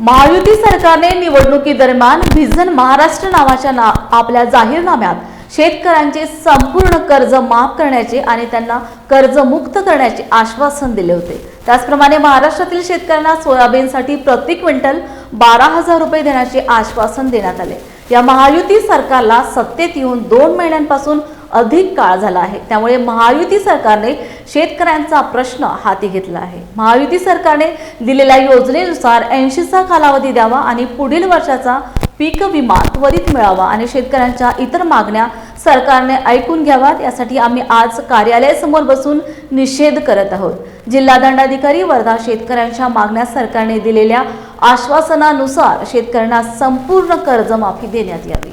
महायुती सरकारने निवडणुकीदरम्यान व्हिजन महाराष्ट्र नावाच्या ना आपल्या जाहीरनाम्यात शेतकऱ्यांचे संपूर्ण कर्ज माफ करण्याचे आणि त्यांना कर्जमुक्त करण्याचे आश्वासन दिले होते. त्याचप्रमाणे महाराष्ट्रातील शेतकऱ्यांना सोयाबीनसाठी प्रति क्विंटल बारा हजार रुपये देण्याचे आश्वासन देण्यात आले. या महायुती सरकारला सत्तेत येऊन दोन महिन्यांपासून अधिक काळ झाला आहे. त्यामुळे महायुती सरकारने शेतकऱ्यांचा प्रश्न हाती घेतला आहे. महायुती सरकारने दिलेल्या योजनेनुसार ऐंशीचा कालावधी द्यावा आणि पुढील वर्षाचा पीक विमा त्वरित मिळावा आणि शेतकऱ्यांच्या इतर मागण्या सरकारने ऐकून घ्याव्यात. यासाठी आम्ही आज कार्यालयासमोर बसून निषेध करत आहोत. जिल्हा दंडाधिकारी वर्धा शेतकऱ्यांच्या मागण्या सरकारने दिलेल्या आश्वासनानुसार शेतकऱ्यांना संपूर्ण कर्जमाफी देण्यात यावी.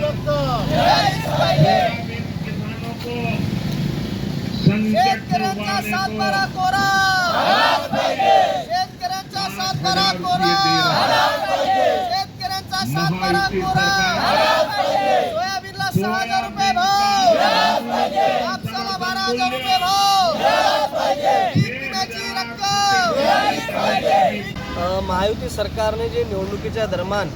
शेतकऱ्यांचा सातबारा कोरा. शेतकऱ्यांचा सातबारा कोरा. शेतकऱ्यांचा सातबारा कोरा. सोयाबीनला सहा हजार रुपये भाव. कापसाला बारा हजार रुपये भाव. रक्कम. महायुती सरकारने जे निवडणुकीच्या दरम्यान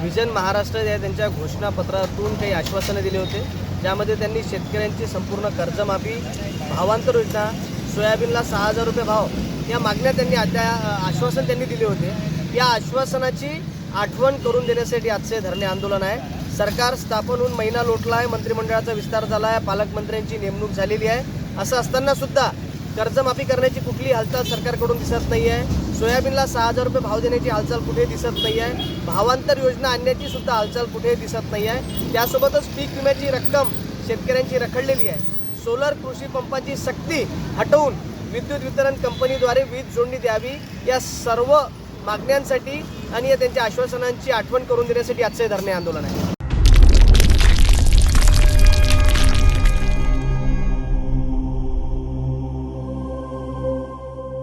विजन महाराष्ट्र या त्यांच्या घोषणापत्रातून काही आश्वासनं दिली होते. ज्यामध्ये त्यांनी शेतकऱ्यांची संपूर्ण कर्जमाफी भावांतर योजना सोयाबीनला सहा हजार रुपये भाव या मागण्या त्यांनी आता आश्वासन त्यांनी दिले होते. या आश्वासनाची आठवण करून देण्यासाठी आजचे धरणे आंदोलन आहे. सरकार स्थापन होऊन महिना लोटला आहे मंत्रिमंडळाचा विस्तार झाला आहे पालकमंत्र्यांची नेमणूक झालेली आहे. असं असताना सुद्धा कर्जमाफी करण्याची कुठली हालचाल सरकारकडून दिसत नाही आहे सोयाबीनला सहा हजार रुपये भाव देण्याची हालचाल कुठे दिसत नाही आहे भावांतर योजना आणण्याची सुद्धा हालचाल कुठे दिसत नाही आहे त्यासोबतच पीक विम्याची रक्कम शेतकऱ्यांची रखडलेली आहे. सोलर कृषी पंपाची सक्ती हटवून विद्युत वितरण कंपनीद्वारे वीज जोडणी द्यावी या सर्व मागण्यांसाठी आणि या त्यांच्या आश्वासनांची आठवण करून देण्यासाठी आजचे धरणे आंदोलन आहे.